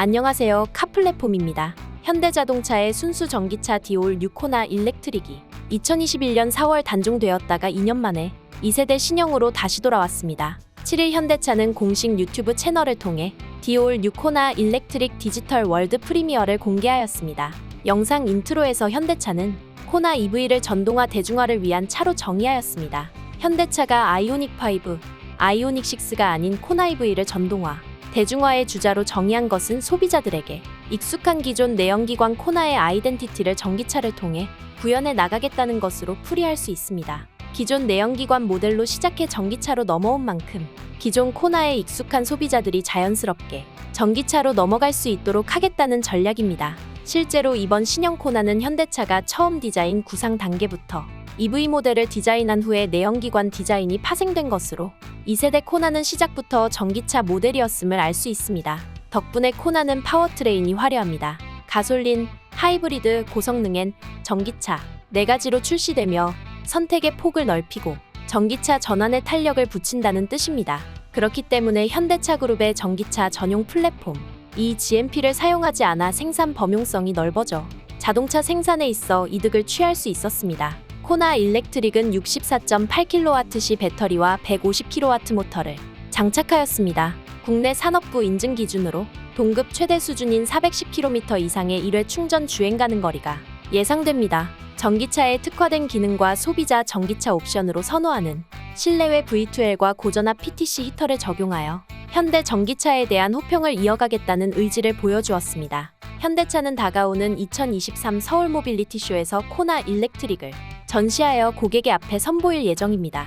안녕하세요. 카플랫폼입니다. 현대자동차의 순수 전기차 디올 6코나 일렉트릭이 2021년 4월 단종되었다가 2년 만에 2세대 신형으로 다시 돌아왔습니다. 7일 현대차는 공식 유튜브 채널을 통해 디올 6코나 일렉트릭 디지털 월드 프리미어를 공개하였습니다. 영상 인트로에서 현대차는 코나 EV를 전동화 대중화를 위한 차로 정의하였습니다. 현대차가 아이오닉 5, 아이오닉 6가 아닌 코나 EV를 전동화, 대중화의 주자로 정의한 것은 소비자들에게 익숙한 기존 내연기관 코나의 아이덴티티를 전기차를 통해 구현해 나가겠다는 것으로 풀이할 수 있습니다. 기존 내연기관 모델로 시작해 전기차로 넘어온 만큼 기존 코나에 익숙한 소비자들이 자연스럽게 전기차로 넘어갈 수 있도록 하겠다는 전략입니다. 실제로 이번 신형 코나는 현대차가 처음 디자인 구상 단계부터 EV 모델을 디자인한 후에 내연기관 디자인이 파생된 것으로 2세대 코나는 시작부터 전기차 모델이었음을 알 수 있습니다. 덕분에 코나는 파워트레인이 화려합니다. 가솔린, 하이브리드, 고성능엔 전기차 네 가지로 출시되며 선택의 폭을 넓히고 전기차 전환의 탄력을 붙인다는 뜻입니다. 그렇기 때문에 현대차 그룹의 전기차 전용 플랫폼 이 GMP를 사용하지 않아 생산 범용성이 넓어져 자동차 생산에 있어 이득을 취할 수 있었습니다. 코나 일렉트릭은 64.8kWh 배터리와 150kW 모터를 장착하였습니다. 국내 산업부 인증 기준으로 동급 최대 수준인 410km 이상의 1회 충전 주행 가능 거리가 예상됩니다. 전기차에 특화된 기능과 소비자 전기차 옵션으로 선호하는 실내외 V2L과 고전압 PTC 히터를 적용하여 현대 전기차에 대한 호평을 이어가겠다는 의지를 보여주었습니다. 현대차는 다가오는 2023 서울 모빌리티 쇼에서 코나 일렉트릭을 전시하여 고객의 앞에 선보일 예정입니다.